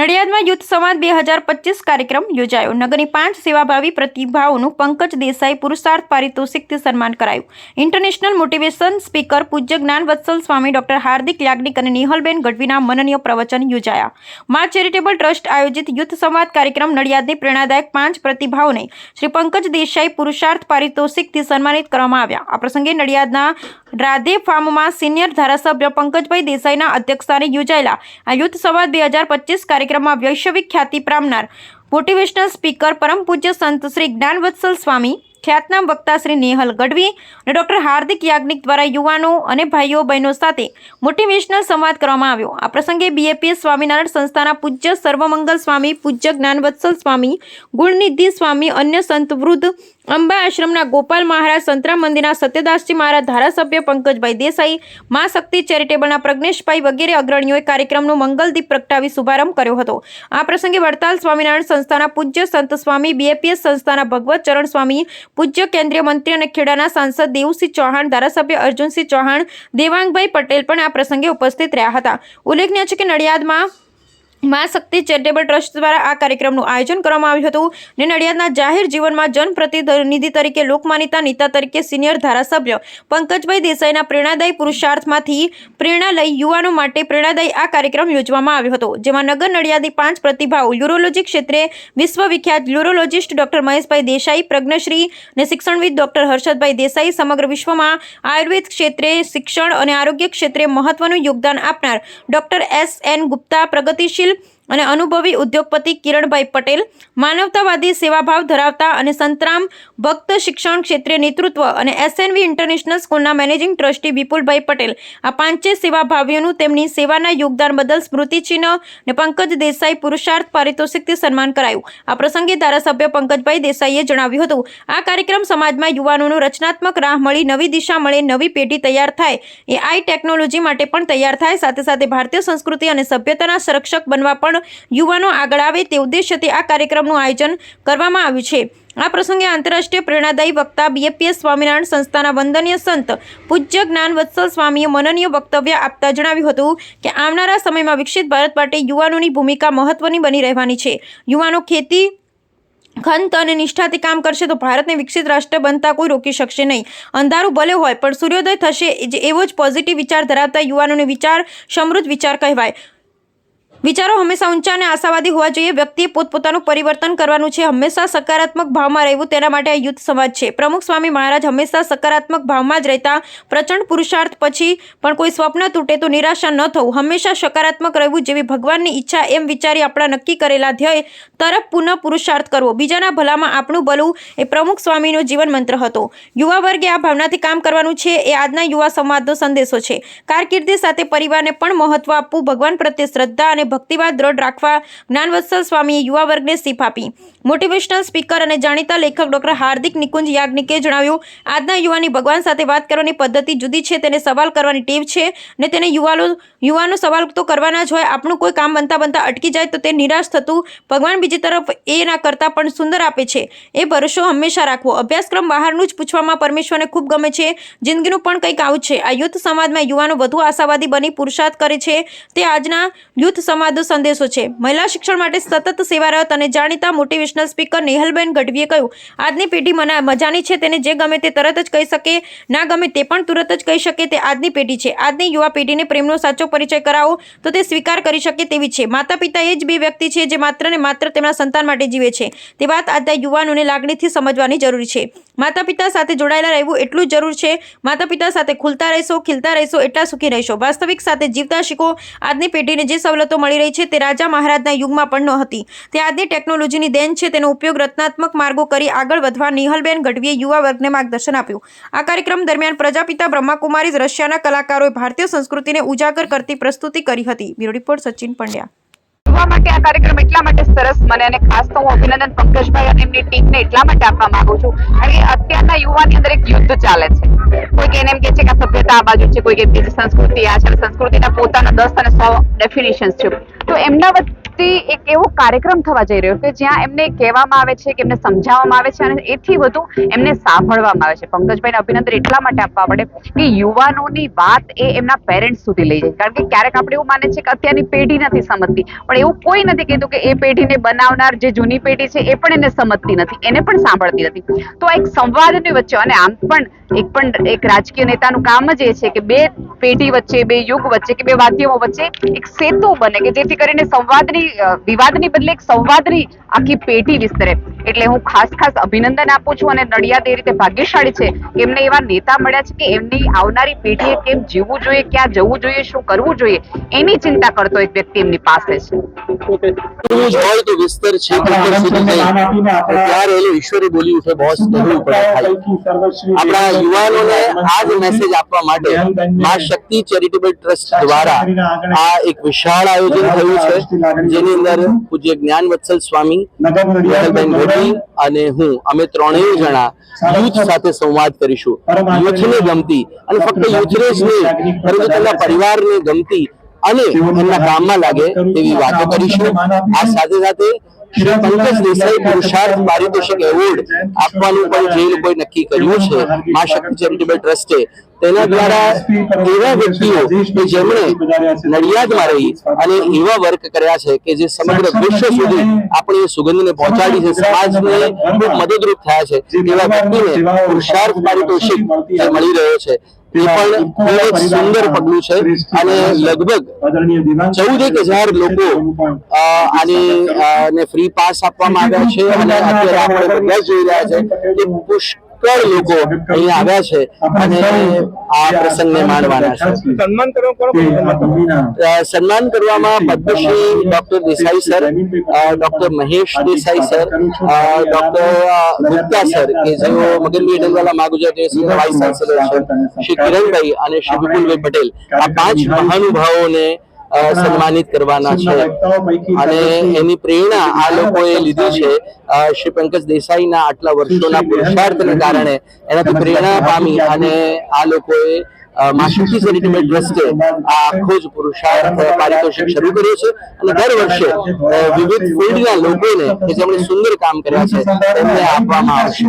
નડિયાદમાં youth સંવાદ બે હજાર પચીસ કાર્યક્રમ યોજાયો. નગરની પાંચ સેવાભાવી પ્રતિભાઓનું પંકજ દેસાઈ પુરુષાર્થ પારિતોષિકથી સન્માન કરાયું. ઇન્ટરનેશનલ મોટિવેશન સ્પીકર પૂજ્ય જ્ઞાન વત્સલ સ્વામી ડોક્ટર હાર્દિક યાજ્ઞિક અને નિહલબેન ગઢવીના મનનીય પ્રવચન યોજાયા. મા ચેરિટેબલ ટ્રસ્ટ આયોજિત યુથ સંવાદ કાર્યક્રમ નડિયાદની પ્રેરણાદાયક પાંચ પ્રતિભાઓને શ્રી પંકજ દેસાઈ પુરુષાર્થ પારિતોષિકથી સન્માનિત કરવામાં આવ્યા. આ પ્રસંગે નડિયાદના રાધે ફાર્મમાં સિનિયર ધારાસભ્ય પંકજભાઈ દેસાઈના અધ્યક્ષસ્થાને યોજાયેલા આ યુથ સંવાદ બે હજાર પચીસ કાર્યક્રમમાં વૈશ્વિક ખ્યાતિ પામનાર મોટિવેશનલ સ્પીકર પરમ પૂજ્ય સંત શ્રી જ્ઞાનવત્સલ સ્વામી ખ્યાતનામ વક્તા શ્રી નેહલ ગઢવી અને ડોક્ટર હાર્દિક યાજ્ઞિક દ્વારા યુવાનો અને ભાઈઓ બહેનો સાથે મોટિવેશનલ સંવાદ કરવામાં આવ્યો. આ પ્રસંગે બીએપીએસ સ્વામિનારાયણ સંસ્થાના પૂજ્ય સર્વમંગલ સ્વામી, પૂજ્ય જ્ઞાનવત્સલ સ્વામી, ગુણનિધિ સ્વામી, અન્ય સંત વૃદ્ધ, અંબા આશ્રમના ગોપાલ મહારાજ સંતરા મંદિરના સત્યદાસજી મહારાજ, ધારાસભ્ય પંકજભાઈ દેસાઈ, મા શક્તિ ચેરિટેબલના પ્રજ્ઞેશભાઈ વગેરે અગ્રણીઓએ કાર્યક્રમનો મંગલદીપ પ્રગટાવી શુભારંભ કર્યો હતો. આ પ્રસંગે વડતાલ સ્વામિનારાયણ સંસ્થાના પૂજ્ય સંત સ્વામી બીએપીએસ સંસ્થાના ભગવત ચરણ સ્વામી પૂજ્ય કેન્દ્રીય મંત્રી અને ખેડાના સાંસદ દેવસિંહ ચૌહાણ, ધારાસભ્ય અર્જુનસિંહ ચૌહાણ, દેવાંગભાઈ પટેલ પણ આ પ્રસંગે ઉપસ્થિત રહ્યા હતા. ઉલ્લેખનીય છે કે નડિયાદમાં મા શક્તિ ચેરિટેબલ ટ્રસ્ટ દ્વારા આ કાર્યક્રમનું આયોજન કરવામાં આવ્યું હતું. ને નડિયાદના જાહેર જીવનમાં જનપ્રતિનિધિ તરીકે લોકમાન્યતા, નેતા તરીકે સિનિયર ધારાસભ્ય પંકજભાઈ દેસાઈના પ્રેરણાદાયી પુરુષાર્થમાંથી પ્રેરણા લઈ યુવાનો માટે પ્રેરણાદાયી આ કાર્યક્રમ યોજવામાં આવ્યો હતો, જેમાં નગર નડિયાદી પાંચ પ્રતિભાઓ યુરોલોજી ક્ષેત્રે વિશ્વવિખ્યાત યુરોલોજિસ્ટ ડોક્ટર મહેશભાઈ દેસાઈ, પ્રજ્ઞશ્રી અને શિક્ષણવિદ ડોક્ટર હર્ષદભાઈ દેસાઈ સમગ્ર વિશ્વમાં આયુર્વેદ ક્ષેત્રે શિક્ષણ અને આરોગ્ય ક્ષેત્રે મહત્વનું યોગદાન આપનાર ડોક્ટર એસ એન ગુપ્તા પ્રગતિશીલ અને અનુભવી ઉદ્યોગપતિ કિરણભાઈ પટેલ માનવતાવાદી સેવાભાવ ધરાવતા અને સંતરામ ભક્ત શિક્ષણ ક્ષેત્રે નેતૃત્વ અને એસએનવી ઇન્ટરનેશનલ સ્કૂલના મેનેજિંગ ટ્રસ્ટી વિપુલભાઈ પટેલ આ પાંચે સેવાભાવીઓનું તેમની સેવાના યોગદાન બદલ સ્મૃતિચિહ્ન અને પંકજ દેસાઈ પુરુષાર્થ પારિતોષિકથી સન્માન કરાયું. આ પ્રસંગે ધારાસભ્ય પંકજભાઈ દેસાઈએ જણાવ્યું હતું, આ કાર્યક્રમ સમાજમાં યુવાનોનું રચનાત્મક રાહ મળી, નવી દિશા મળે, નવી પેઢી તૈયાર થાય, એ આઈ ટેકનોલોજી માટે પણ તૈયાર થાય. સાથે સાથે ભારતીય સંસ્કૃતિ અને સભ્યતાના સંરક્ષક બનવા પણ યુવાનો આગળ આવે તે ઉદ્દેશ્યથી આ કાર્યક્રમનું આયોજન કરવામાં આવ્યું છે. આ પ્રસંગે આંતરરાષ્ટ્રીય પ્રેરણાદાયી વક્તા બીએપીએસ સ્વામિનારાયણ સંસ્થાના વંદનીય સંત પૂજ્ય જ્ઞાન વત્સલ સ્વામીએ મનનીય વક્તવ્ય આપતા જણાવ્યું હતું કે આવનારા સમયમાં વિકસિત ભારત માટે યુવાનોની ભૂમિકા મહત્વની બની રહેવાની છે. યુવાનો ખેતી, ખંત અને નિષ્ઠાથી કામ કરશે તો ભારતને વિકસિત રાષ્ટ્ર બનતા કોઈ રોકી શકશે નહીં. અંધારું ભલે હોય પણ સૂર્યોદય થશે એવો જ પોઝિટિવ વિચાર ધરાવતા યુવાનોને વિચાર સમૃદ્ધ વિચાર કહેવાય. વિચારો હંમેશા ઊંચા અને આશાવાદી હોવા જોઈએ. વ્યક્તિએ પોતપોતાનું પરિવર્તન કરવાનું છે. હંમેશા સકારાત્મક ભાવમાં રહેવું તેના માટે આ યુદ્ધ સમાજ છે. પ્રમુખ સ્વામી મહારાજ હંમેશા સકારાત્મક ભાવમાં જ રહેતા. પ્રચંડ પુરુષાર્થ પછી પણ કોઈ સ્વપ્ન તૂટે તો નિરાશા ન થવું. હંમેશા સકારાત્મક રહેવું જેવી ભગવાનની ઈચ્છા એમ વિચારી આપણા નક્કી કરેલા ધ્યેય તરફ પુનઃ પુરુષાર્થ કરવો. બીજાના ભલામાં આપણું ભલું એ પ્રમુખ સ્વામીનો જીવન મંત્ર હતો. યુવા વર્ગે આ ભાવનાથી કામ કરવાનું છે એ આજના યુવા સંવાદનો સંદેશો છે. કારકિર્દી સાથે પરિવારને પણ મહત્વ આપવું, ભગવાન પ્રત્યે શ્રદ્ધા અને ભક્તિવાદ દ્રઢ રાખવા જ્ઞાનવત્સલ સ્વામીએ યુવા વર્ગને શીખ આપી. મોટિવેશનલ સ્પીકર અને જાણીતા લેખક ડોક્ટર હાર્દિક નિકુંજ યાજ્ઞિકે જણાવ્યું, આજના યુવાની ભગવાન સાથે વાત કરવાની પદ્ધતિ જુદી છે, તેને સવાલ કરવાની ટેવ છે ને તેને યુવાનો યુવાનો સવાલ તો કરવાના જ હોય. આપણું કોઈ કામ બનતા બનતા અટકી જાય તો તે નિરાશ થતું ભગવાન બીજી તરફ એ ના કરતાં પણ સુંદર આપે છે. એ ભરોસો હંમેશા રાખવો. અભ્યાસક્રમ બહારનું જ પૂછવામાં પરમેશ્વરને ખૂબ ગમે છે. જિંદગીનું પણ કંઈક આવું છે. આ યુથ સમાજમાં યુવાનો વધુ આશાવાદી બની પુરુષાર્થ કરે છે. તે આજના યુથ સમાજનો સંદેશો છે. મહિલા શિક્ષણ માટે સતત સેવારત અને જાણીતા મોટિવેશનલ સ્પીકર નેહલબેન ગઢવીએ કહ્યું, આજની પેઢી મના મજાની છે, તેને જે ગમે તે તરત જ કહી શકે, ના ગમે તે પણ તુરત જ કહી શકે, તે આજની પેઢી છે. આજની યુવા પેઢીને પ્રેમનો સાચો પરિચય કરાવો, તો તે સ્વીકાર કરી શકે તેવી છે. માતા પિતા એ જ બે વ્યક્તિ છે જે માત્ર ને માત્ર તેમના સંતાન માટે જીવે છે. તે વાત આજના યુવાનોને લાગણીથી સમજવાની જરૂરી છે. માતા પિતા સાથે જોડાયેલા રહેવું એટલું જરૂર છે. માતા પિતા સાથે ખુલતા રહેશો, ખીલતા રહેશો, એટલા સુખી રહેશો. વાસ્તવિક સાથે જીવતા શીખો. આજની પેઢીને જે સવલતો મળી રહી છે તે રાજા મહારાજના યુગમાં પણ ન હતી. તે આજની ટેકનોલોજીની દેન છે તેનો ઉપયોગ રત્નાત્મક માર્ગો કરી આગળ વધવા નિહલબેન ગઢવીએ યુવા વર્ગને માર્ગદર્શન આપ્યું. આ કાર્યક્રમ દરમિયાન પ્રજાપિતા બ્રહ્માકુમારી રશિયાના કલાકારોએ ભારતીય સંસ્કૃતિને ઉજાગર કરતી પ્રસ્તુતિ કરી હતી. Bureau report Sachin Pandya. યુવા માટે આ કાર્યક્રમ એટલા માટે સરસ મને અને ખાસ તો હું અભિનંદન પંકજભાઈ અને એમની ટીમને એટલા માટે આપવા માંગુ છું. કારણ કે અત્યારના યુવાની અંદર એક યુદ્ધ ચાલે છે. કોઈ એને એમ કે છે કે સભ્યતા આ બાજુ છે કોઈ બીજી સંસ્કૃતિ આ છે. સંસ્કૃતિના પોતાના દસ અને સો ડેફિનેશન્સ છે. તો એમના વચ્ચે એક એવો કાર્યક્રમ થવા જઈ રહ્યો કે જ્યાં એમને કહેવામાં આવે છે કે એમને સમજાવવામાં આવે છે અને એથી વધુ એમને સાંભળવામાં આવે છે. પંકજભાઈને અભિનંદન એટલા માટે આપવા પડે કે યુવાનોની વાત એ એમના પેરેન્ટ્સ સુધી લઈ જાય. કારણ કે ક્યારેક આપણે એવું માને છે કે અત્યારની પેઢી નથી સમજતી. પણ એવું કોઈ નથી કીધું કે એ પેઢીને બનાવનાર જે જૂની પેઢી છે, એ પણ એને સમજતી નથી, એને પણ સાંભળતી નથી. તો આ એક સંવાદની વચ્ચે અને આમ પણ એક પણ એક રાજકીય નેતાનું કામ જ એ છે કે બે પેઢી વચ્ચે, બે યુગ વચ્ચે કે બે માધ્યમો વચ્ચે એક સેતુ બને કે જેથી કરીને સંવાદની વિવાદની બદલે એક સંવાદની આખી પેઢી વિસ્તરે. એટલે હું ખાસ ખાસ અભિનંદન આપું છું અને નડિયાદ એ રીતે ભાગ્યશાળી છે એમને એવા નેતા મળ્યા છે કે એમની આવનારી પેઢીએ કેમ જીવવું જોઈએ, ક્યાં જવું જોઈએ, શું કરવું જોઈએ, એની ચિંતા કરતો એક વ્યક્તિ એમની પાસે છે. હોય તો વિસ્તર છે વિસ્તર સુધી નહીં. ત્યારે એનું ઈશ્વરી બોલી ઉઠે બોસ કરવું પડે આપણા યુવાનોને આ જ મેસેજ આપવા માટે મા શક્તિ ચેરિટેબલ ટ્રસ્ટ દ્વારા આ એક વિશાળ આયોજન થયું છે જેની અંદર પૂજ્ય જ્ઞાન વત્સલ સ્વામી વિઠ્ઠલબેન ગઢવી અને હું અમે ત્રણેય જણા યુથ સાથે સંવાદ કરીશું. યુથને ગમતી અને ફક્ત યુથને જ નહીં પરંતુ તેમના પરિવારને ગમતી અને એમના કામમાં લાગે તેવી વાતો કરીશું. આ સાથે સાથે પંકજ દેસાઈ પુરુષાર્થ પારિતોષિક એવોર્ડ આપવાનું પણ જે લોકોએ નક્કી કર્યું છે મા શક્તિ ચેરિટેબલ ટ્રસ્ટે તેના દ્વારા એવા વ્યક્તિઓ કે જેમણે નડિયાદમાં રહી અને એવા વર્ક કર્યા છે કે જે સમગ્ર વિશ્વ સુધી આપણી સુગંધને પહોંચાડી છે સમાજને ખૂબ મદદરૂપ થયા છે. એવા વ્યક્તિને પુરુષાર્થ પારિતોષિક મળી રહ્યો છે. એ પણ ખૂબ જ સુંદર પગલું છે. અને લગભગ ચૌદ એક હજાર લોકો આની ફ્રી પાસ આપવામાં આવ્યા છે. અને અત્યારે આપણે બધા જોઈ રહ્યા છે કે પુષ્કળ લોકો અહીંયા આવ્યા છે અને આ પ્રસંગને માણવાના છે. સન્માન કરવામાં Padmashri doctor Desai sir doctor Mahesh Desai sir doctor Gupta sir કે જેઓ મગનભાઈ ડંગવાલા મા ગુજરાત યુનિવર્સિટીના વાઇસ ચાન્સેલર છે. શ્રી કિરણભાઈ અને શ્રી વિપુલભાઈ પટેલ. આ પાંચ મહાનુભાવોને સન્માનિત કરવાના છે. અને એની પ્રેરણા આ લોકોએ લીધી છે. શ્રી પંકજ દેસાઈના આટલા વર્ષોના પુરુષાર્થને કારણે એનાથી પ્રેરણા પામી અને આ લોકોએ માશક્તિ ચેરિટેબલ ટ્રસ્ટે આ આખો જ પુરુષાર્થ પારિતોષિક શરૂ કર્યો છે અને દર વર્ષે વિવિધ ફિલ્ડના લોકોને કે જેમણે સુંદર કામ કર્યા છે તેમને આપવામાં આવશે.